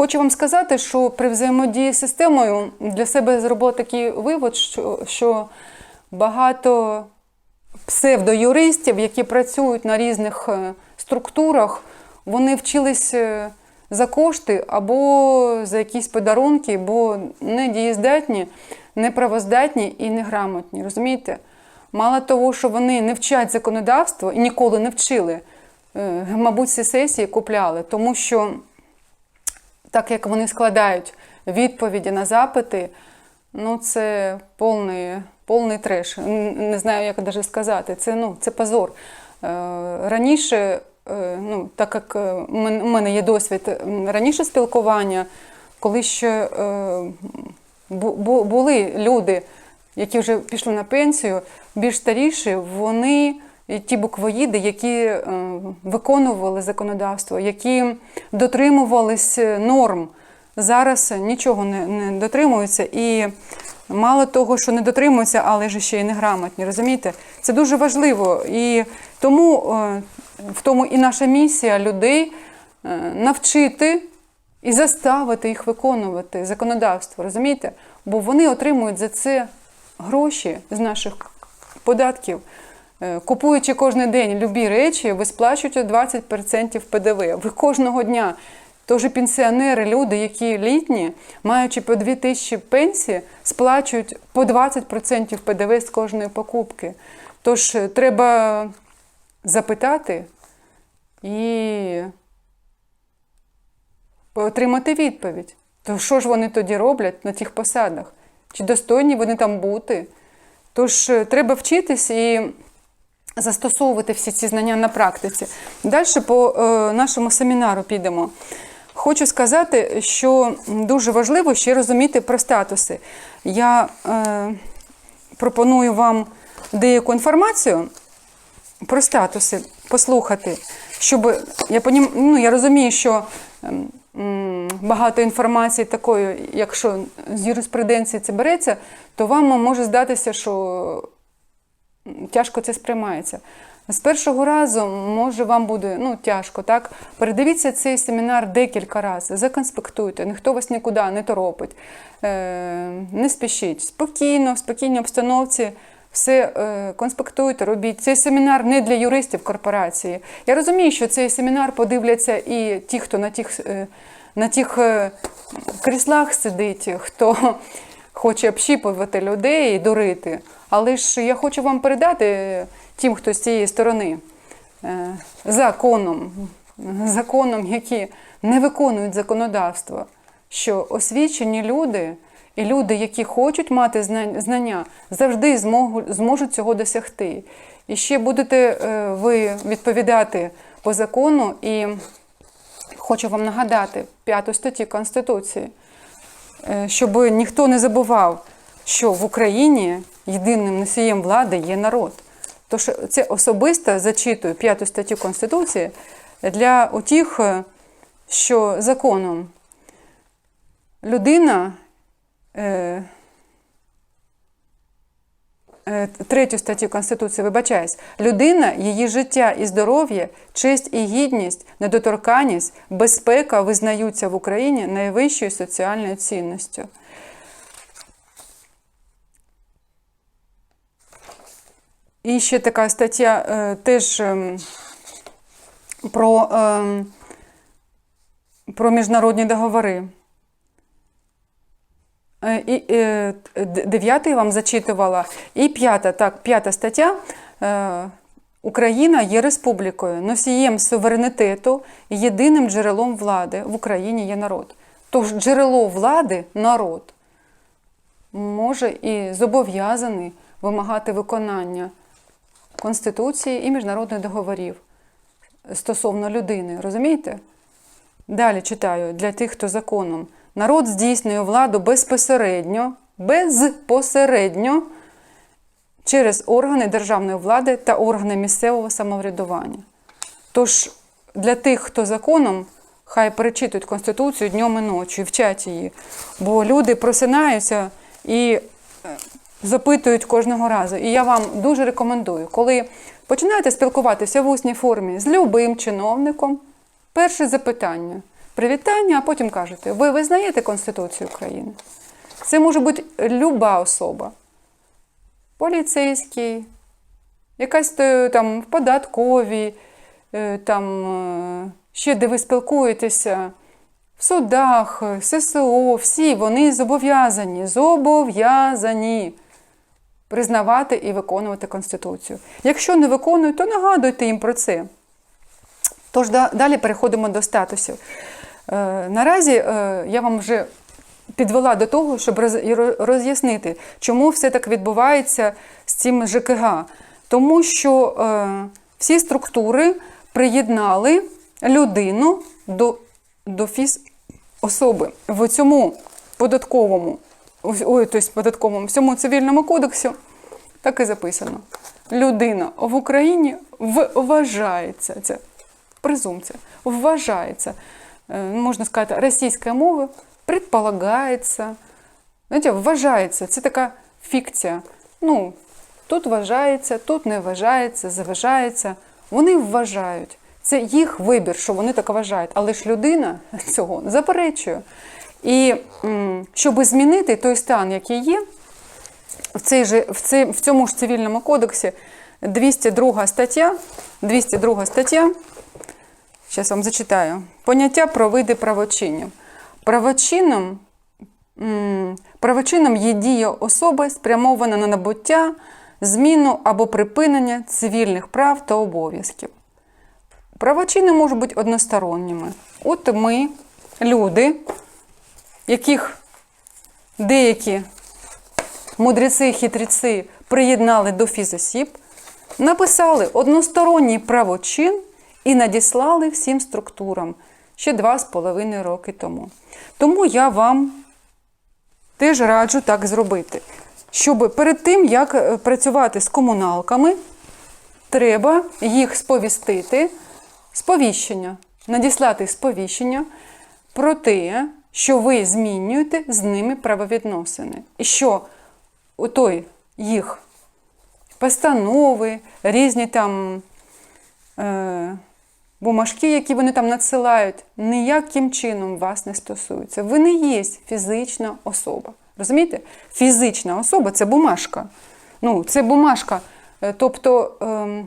Хочу вам сказати, що при взаємодії з системою для себе зробила такий вивод, що, що багато псевдоюристів, які працюють на різних е, структурах, вони вчились е, за кошти або за якісь подарунки, бо не дієздатні, не правоздатні і неграмотні. Розумієте? Мало того, що вони не вчать законодавство і ніколи не вчили, е, мабуть, ці сесії купляли, тому що так як вони складають відповіді на запити, ну це повний, повний треш. Не знаю, як навіть сказати. Це, ну, це позор. Е, Раніше, е, ну, так як е, у мене є досвід раніше спілкування, коли ще бу- бу- були люди, які вже пішли на пенсію, більш старіші, вони ті буквоїди, які е, виконували законодавство, які дотримувались е, норм. Зараз нічого не, не дотримуються. І мало того, що не дотримуються, але ж ще й неграмотні. Розумієте? Це дуже важливо. І тому е, в тому і наша місія людей навчити і заставити їх виконувати законодавство. Розумієте? Бо вони отримують за це гроші з наших податків. Е, Купуючи кожен день любі речі, ви сплачуєте 20% ПДВ. Ви кожного дня. Тож пенсіонери, люди, які літні, маючи по 2 тисячі пенсії, сплачують по 20% ПДВ з кожної покупки. Тож е, треба запитати і отримати відповідь. То що ж вони тоді роблять на тих посадах? Чи достойні вони там бути? Тож е, треба вчитись і застосовувати всі ці знання на практиці. Далі по е, нашому семінару підемо. Хочу сказати, що дуже важливо ще розуміти про статуси. Я е, пропоную вам деяку інформацію про статуси послухати, щоб я понім... ну, я розумію, що ем, багато інформації такої, якщо з юриспруденції це береться, то вам може здатися, що тяжко це сприймається. З першого разу, може, вам буде ну, тяжко, так? Передивіться цей семінар декілька разів, законспектуйте, ніхто вас нікуди не торопить, е, не спішіть. Спокійно, в спокійній обстановці все е, конспектуйте, робіть. Цей семінар не для юристів корпорації. Я розумію, що цей семінар подивляться і ті, хто на тих, е, на тих е, сидить, хто хоче общіпувати людей і дурити. Але ж я хочу вам передати тим, хто з цієї сторони, е, законом, законом, які не виконують законодавство, що освічені люди і люди, які хочуть мати знання, завжди зможуть цього досягти. І ще будете е, ви відповідати по закону, і хочу вам нагадати п'яту статтю Конституції е, щоб ніхто не забував, що в Україні єдиним носієм влади є народ. Тож це особисто зачитую п'яту статтю Конституції для утіх, е, що законом людина. Е, Третю статтю Конституції, вибачаюсь, людина, її життя і здоров'я, честь і гідність, недоторканність, безпека визнаються в Україні найвищою соціальною цінністю. І ще така стаття е, теж ем, про, ем, про міжнародні договори. Е, І е, дев'ятий вам зачитувала, і п'ята, так, п'ята стаття. Е, Україна є республікою, носієм суверенітету єдиним джерелом влади. В Україні є народ. Тож джерело влади народ може і зобов'язаний вимагати виконання Конституції і міжнародних договорів стосовно людини. Розумієте? Далі читаю для тих, хто законом. Народ здійснює владу безпосередньо, безпосередньо через органи державної влади та органи місцевого самоврядування. Тож для тих, хто законом, хай перечитують Конституцію днем і ночі, вчать її. Бо люди просинаються і е, запитують кожного разу. І я вам дуже рекомендую, коли починаєте спілкуватися в усній формі з любим чиновником, перше запитання: привітання, а потім кажете, ви визнаєте Конституцію України? Це може бути люба особа. Поліцейський, якась е, там в податковій, е, там е, ще де ви спілкуєтеся, в судах, ССО, всі вони зобов'язані, зобов'язані признавати і виконувати Конституцію. Якщо не виконують, то нагадуйте їм про це. Тож далі переходимо до статусів. Е, наразі е, я вам вже підвела до того, щоб роз'яснити, чому все так відбувається з цим ЖКГ. Тому що е, всі структури приєднали людину до, до фіз особи в цьому податковому, ой, тобто податковому, в цьому цивільному кодексі так і записано. Людина в Україні вважається, це презумпція, вважається, можна сказати, російською мовою, предполагається. Знаєте, вважається, це така фікція. Ну, тут вважається, тут не вважається, заважається. Вони вважають. Це їх вибір, що вони так вважають. Але ж людина цього заперечує. І щоб змінити той стан, який є, в, цей же, в, цей, в цьому ж цивільному кодексі 202 стаття, 202 стаття, зараз вам зачитаю, поняття про види правочинів. Правочином, правочином є дія особи, спрямована на набуття, зміну або припинення цивільних прав та обов'язків. Правочини можуть бути односторонніми. От ми, люди, яких деякі мудреці і хитреці приєднали до фізосіб, написали односторонній правочин і надіслали всім структурам ще два з половиною роки тому. Тому я вам теж раджу так зробити, щоб перед тим, як е, працювати з комуналками, треба їх сповістити, сповіщення, надіслати сповіщення про те, що ви змінюєте з ними правовідносини. І що у той їх постанови, різні там е, бумажки, які вони там надсилають, ніяким чином вас не стосуються. Ви не є фізична особа. Розумієте? Фізична особа це бумажка. Ну, це бумажка. Е, Тобто, ем,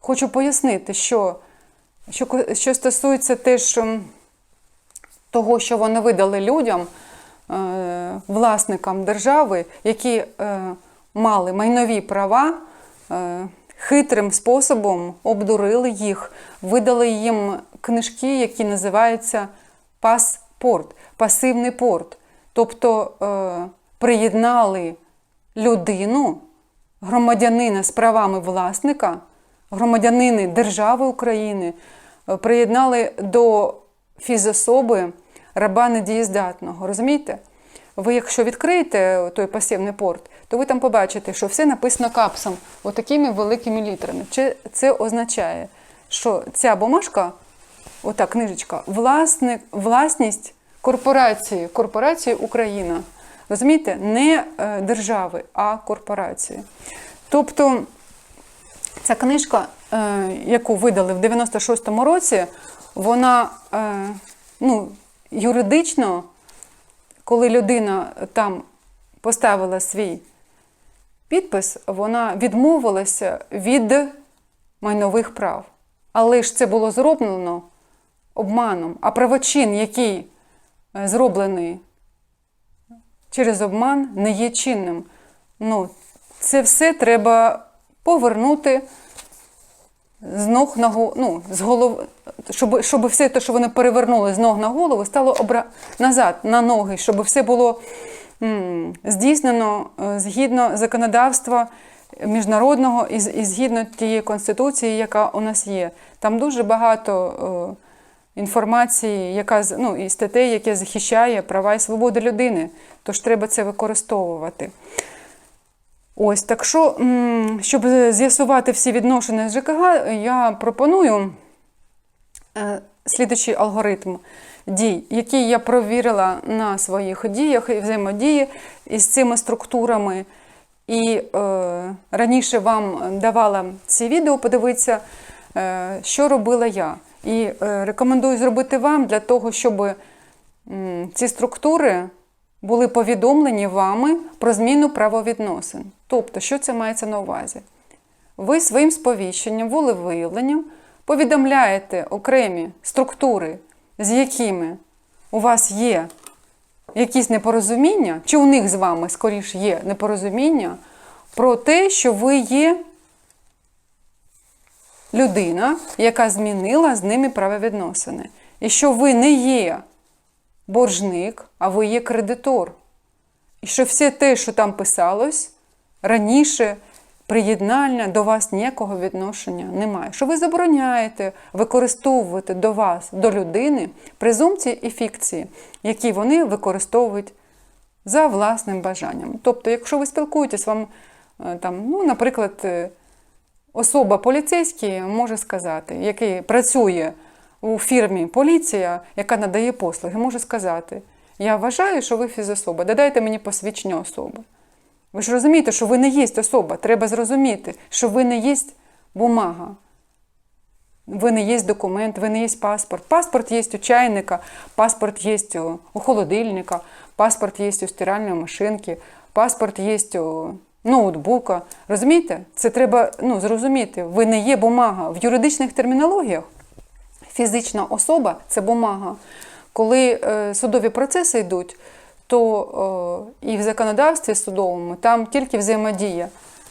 хочу пояснити, що, що, що стосується теж ем, того, що вони видали людям, е, власникам держави, які е, мали майнові права, е, хитрим способом обдурили їх, видали їм книжки, які називаються паспорт, пасивний порт. Тобто е, приєднали людину, громадянина з правами власника, громадянини держави України, е, приєднали до фізособи раба недієздатного. Розумієте? Ви, якщо відкриєте той пасивний порт, то ви там побачите, що все написано капсом, отакими великими літерами. Чи це означає, що ця бумажка, ота книжечка, власник, власність корпорації, корпорації Україна. Розумієте, не е, держави, а корпорації. Тобто ця книжка, е, яку видали в 96-му році, вона е, ну, юридично, коли людина там поставила свій підпис, вона відмовилася від майнових прав. Але ж це було зроблено обманом. А правочин, який е, зроблений через обман, не є чинним. Ну, це все треба повернути з ног на голову, ну, з голов... щоб, щоб все те, що вони перевернули з ног на голову, стало обра... назад на ноги, щоб все було м, здійснено е, згідно законодавства міжнародного і, і згідно тієї конституції, яка у нас є. Там дуже багато е, інформації, яка ну, і статей, яке захищає права і свободи людини. Тож треба це використовувати. Ось, так що, щоб з'ясувати всі відношення з ЖКГ, я пропоную е, слідуючий алгоритм дій, який я провірила на своїх діях і взаємодії із цими структурами. І е, раніше вам давала ці відео подивитися, е, що робила я. І е, рекомендую зробити вам для того, щоб м, ці структури були повідомлені вами про зміну правовідносин. Тобто, що це мається на увазі? Ви своїм сповіщенням, волевиявленням повідомляєте окремі структури, з якими у вас є якісь непорозуміння, чи у них з вами скоріш є непорозуміння, про те, що ви є людина, яка змінила з ними правовідносини. І що ви не є боржник, а ви є кредитор. І що все те, що там писалось раніше, приєднання до вас ніякого відношення немає. Що ви забороняєте використовувати до вас, до людини, презумпції і фікції, які вони використовують за власним бажанням. Тобто, якщо ви спілкуєтесь, вам е, там, ну, наприклад, е, особа поліцейський може сказати, який працює у фірмі поліція, яка надає послуги, може сказати: Я вважаю, що ви фізособа, додайте мені посвідчення особи. Ви ж розумієте, що ви не є особа. Треба зрозуміти, що ви не є бумага. Ви не є документ, ви не є паспорт. Паспорт є у чайника, паспорт є у- холодильника, паспорт є у стиральної машинки, паспорт є у ноутбука. Розумієте? Це треба ну, зрозуміти. Ви не є бумага. В юридичних термінологіях фізична особа це бумага. Коли е, судові процеси йдуть, то е, і в законодавстві судовому там тільки взаємодія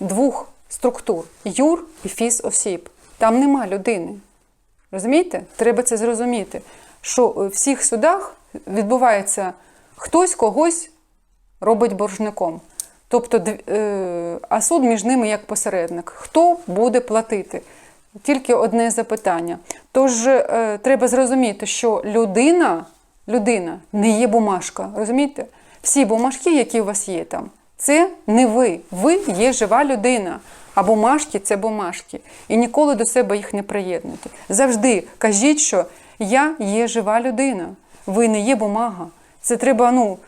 двох структур юр і фіз осіб. Там нема людини. Розумієте? Треба це зрозуміти. Що в всіх судах відбувається хтось когось робить боржником. Тобто, е, а суд між ними як посередник. Хто буде платити? Тільки одне запитання. Тож е, треба зрозуміти, що людина, людина не є бумажка. Розумієте? Всі бумажки, які у вас є там, це не ви. Ви є жива людина. А бумажки це бумажки. І ніколи до себе їх не приєднуйте. Завжди кажіть, що я є жива людина. Ви не є бумага. Це треба, ну,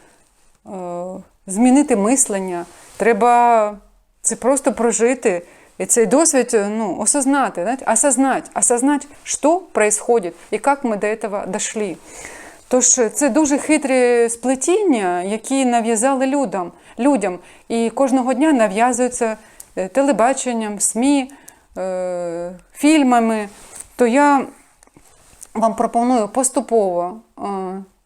е, змінити мислення, треба це просто прожити. І цей досвід ну, осознати, знаете, осознать, осознать, що происходит і як ми до этого дошли. Тож це дуже хитрі сплетіння, які нав'язали людям, людям. І кожного дня нав'язуються е, телебаченням, СМІ, е, фільмами. То я вам пропоную поступово е,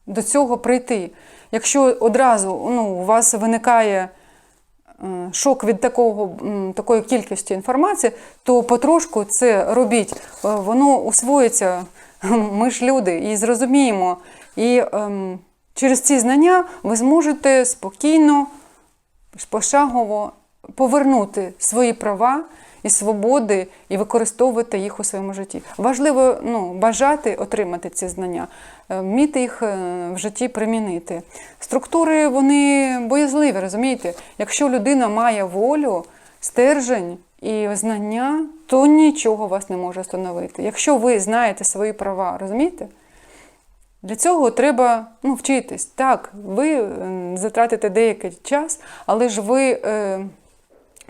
до цього прийти. Якщо одразу ну, у вас виникає е, шок від такого, такої кількості інформації, то потрошку це робіть. Е, Воно усвоїться. Ми ж люди і зрозуміємо. І ем, через ці знання ви зможете спокійно, пошагово повернути свої права і свободи і використовувати їх у своєму житті. Важливо ну, бажати отримати ці знання, е, вміти їх е, в житті примінити. Структури вони боязливі, розумієте? Якщо людина має волю, стержень і знання, то нічого вас не може остановити. Якщо ви знаєте свої права, розумієте? Для цього треба ну, вчитись. Так, ви е, затратите деякий час, але ж ви е,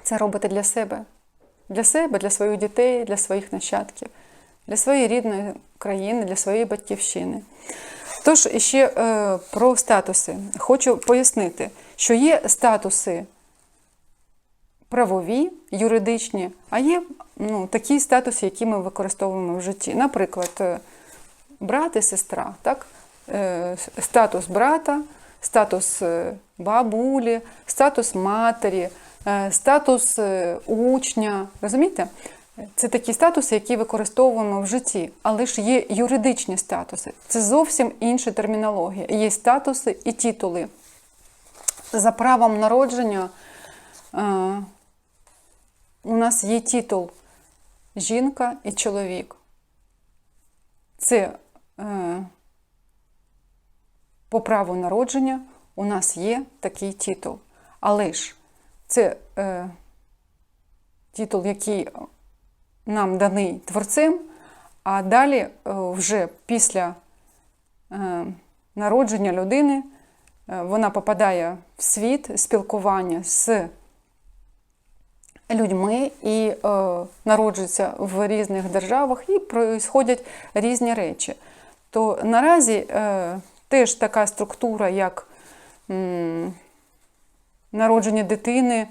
це робите для себе. Для себе, для своїх дітей, для своїх нащадків, для своєї рідної країни, для своєї батьківщини. Тож ще е, про статуси. Хочу пояснити, що є статуси правові, юридичні, а є ну, такі статуси, які ми використовуємо в житті. Наприклад, е, брат і сестра, так? Е, статус брата, статус е, бабулі, статус матері, статус е, учня. Розумієте? Це такі статуси, які використовуємо в житті, але ж є юридичні статуси. Це зовсім інша термінологія. Є статуси і титули. За правом народження е, у нас є титул жінка і чоловік. Це е, по праву народження у нас є такий титул. Але ж це е, титул, який нам даний творцем, а далі е, вже після е, народження людини е, вона попадає в світ спілкування з людьми і е, народжуються в різних державах і происходять різні речі. То наразі е, теж така структура, як народження дитини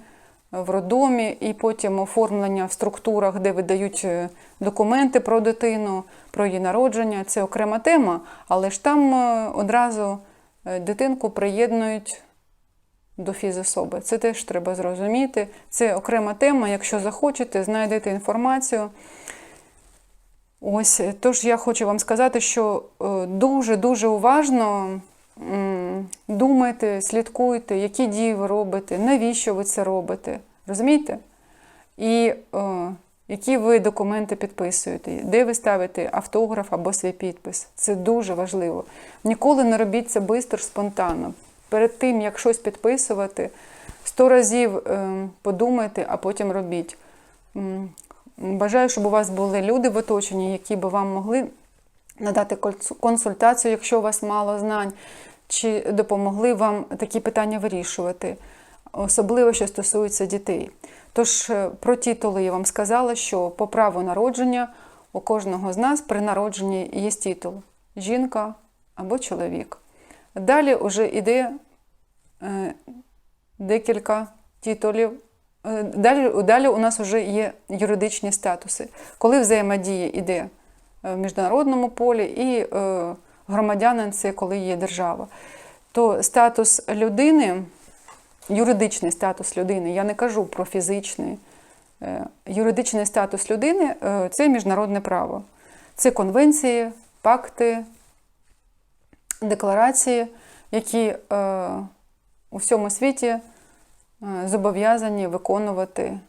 в роддомі, і потім оформлення в структурах, де видають е, документи про дитину, про її народження. Це окрема тема, але ж там е, одразу е, дитинку приєднують до фізособи. Це теж треба зрозуміти. Це окрема тема. Якщо захочете, знайдете інформацію. Ось, тож я хочу вам сказати, що е, дуже-дуже уважно думайте, слідкуйте, які дії ви робите, навіщо ви це робите. Розумієте? І е, які ви документи підписуєте, де ви ставите автограф або свій підпис. Це дуже важливо. Ніколи не робіть це швидко, спонтанно. Перед тим, як щось підписувати, сто разів е, подумайте, а потім робіть. Бажаю, щоб у вас були люди в оточенні, які би вам могли надати консультацію, якщо у вас мало знань, чи допомогли вам такі питання вирішувати, особливо що стосується дітей. Тож е, про титули я вам сказала, що по праву народження у кожного з нас при народженні є титул жінка або чоловік. Далі вже йде е, декілька титулів. Е, Далі, далі у нас вже є юридичні статуси, коли взаємодія йде в міжнародному полі і громадянин це коли є держава. То статус людини, юридичний статус людини, я не кажу про фізичний, е, юридичний статус людини е, це міжнародне право. Це конвенції, пакти, декларації, які е, у всьому світі зобов'язані виконувати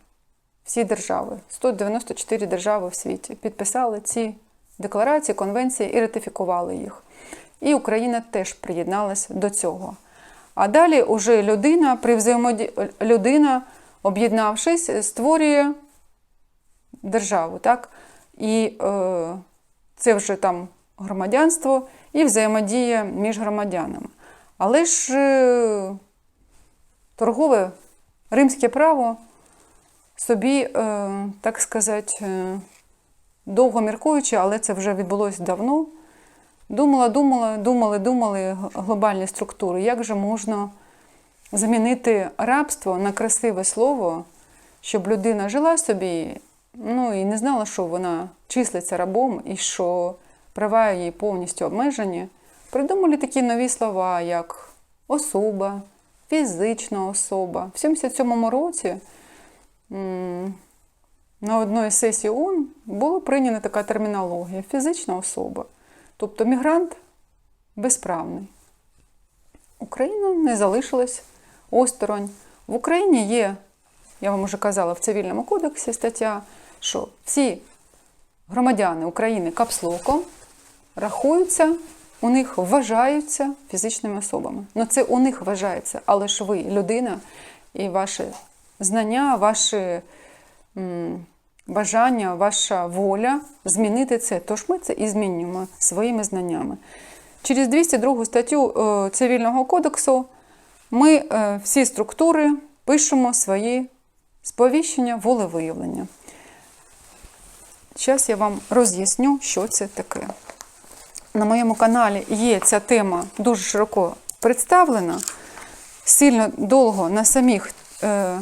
всі держави. 194 держави в світі підписали ці декларації, конвенції і ратифікували їх. І Україна теж приєдналась до цього. А далі уже людина при взаємоді... людина, об'єднавшись, створює державу. Так? І е, це вже там громадянство і взаємодія між громадянами. Але ж е, торгове римське право собі, е, так сказати, е, довго міркуючи, але це вже відбулося давно. Думала, думала, думали, думали глобальні структури, як же можна замінити рабство на красиве слово, щоб людина жила собі, ну і не знала, що вона числиться рабом і що права її повністю обмежені. Придумали такі нові слова, як особа, фізична особа. В 77-му році на одній сесії ООН була прийнята така термінологія фізична особа. Тобто мігрант безправний. Україна не залишилась осторонь. В Україні є, я вам вже казала, в цивільному кодексі стаття, що всі громадяни України капслоком рахуються, у них вважаються фізичними особами. Ну це у них вважається, але ж ви людина і ваші знання, ваші бажання, ваша воля змінити це. Тож ми це і змінюємо своїми знаннями. Через 202 статтю е, Цивільного кодексу ми е, всі структури пишемо свої сповіщення, волевиявлення. Зараз я вам роз'ясню, що це таке. На моєму каналі є ця тема дуже широко представлена. Сильно довго на самих е,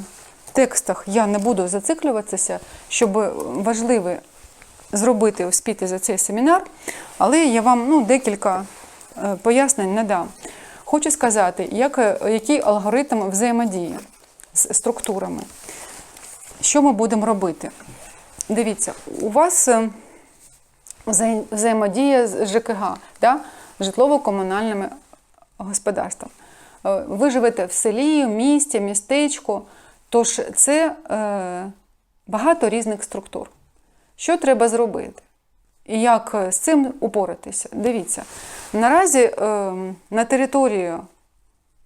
текстах я не буду зациклюватися, щоб важливо зробити, успіти за цей семінар, але я вам ну, декілька е, пояснень надам. Хочу сказати, як, е, який алгоритм взаємодії з структурами. Що ми будемо робити? Дивіться, у вас е, взаємодія з ЖКГ, да? житлово-комунальними господарством. Е, Ви живете в селі, в місті, містечку, тож це е, багато різних структур. Що треба зробити? І як е, з цим упоратися? Дивіться, наразі е, на території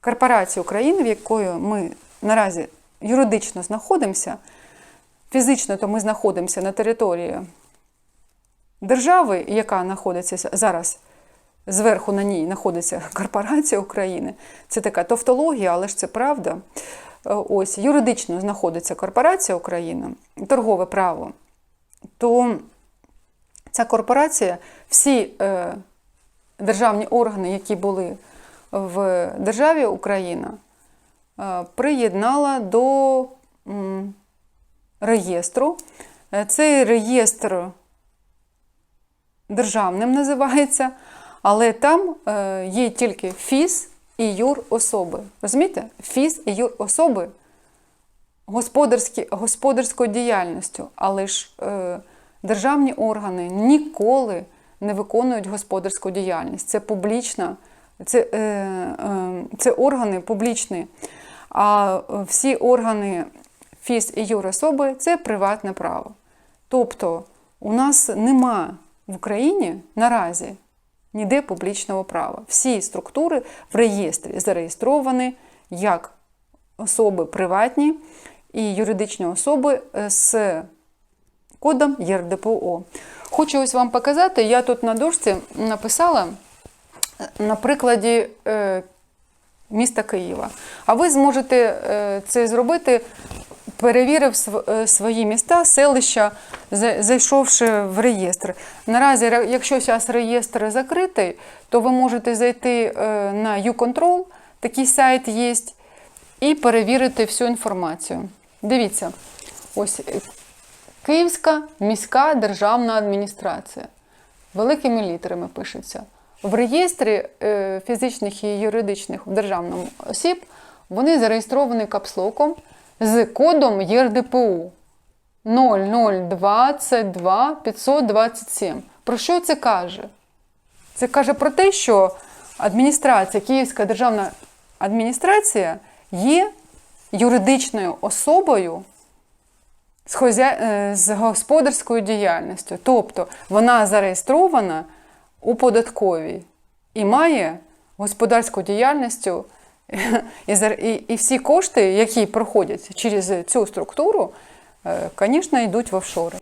корпорації України, в якої ми наразі юридично знаходимося, фізично то ми знаходимося на території держави, яка знаходиться зараз зверху на ній знаходиться корпорація України. Це така тавтологія, але ж це правда. Ось юридично знаходиться корпорація Україна, торгове право, то ця корпорація, всі е, державні органи, які були в державі Україна, е, приєднала до м, реєстру. Е, Цей реєстр державним називається, але там е, є тільки ФІС і юрособи. Розумієте? ФІС і юрособи господарські, господарською діяльністю, але ж е, державні органи ніколи не виконують господарську діяльність. Це публічна, це, е, е, це органи публічні. А всі органи ФІС і юрособи це приватне право. Тобто у нас нема в Україні наразі ніде публічного права. Всі структури в реєстрі зареєстровані як особи приватні і юридичні особи е, з кодом ЄРДПО. Хочу ось вам показати, я тут на дошці написала е, на прикладі е, міста Києва. А ви зможете це зробити, перевірив е, свої міста, селища, зайшовши в реєстр. Наразі, якщо зараз реєстр закритий, то ви можете зайти е, на YouControl, такий сайт є, і перевірити всю інформацію. Дивіться, ось е, Київська міська державна адміністрація. Великими літерами пишеться. В реєстрі фізичних і юридичних державних осіб вони зареєстровані капслоком з кодом ЄРДПУ 0022 527. Про що це каже? Це каже про те, що адміністрація, Київська державна адміністрація є юридичною особою з, хозя... е, з господарською діяльністю. Тобто вона зареєстрована у податковій і має господарську діяльність, і, і всі кошти, які проходять через цю структуру, звісно, йдуть в офшори.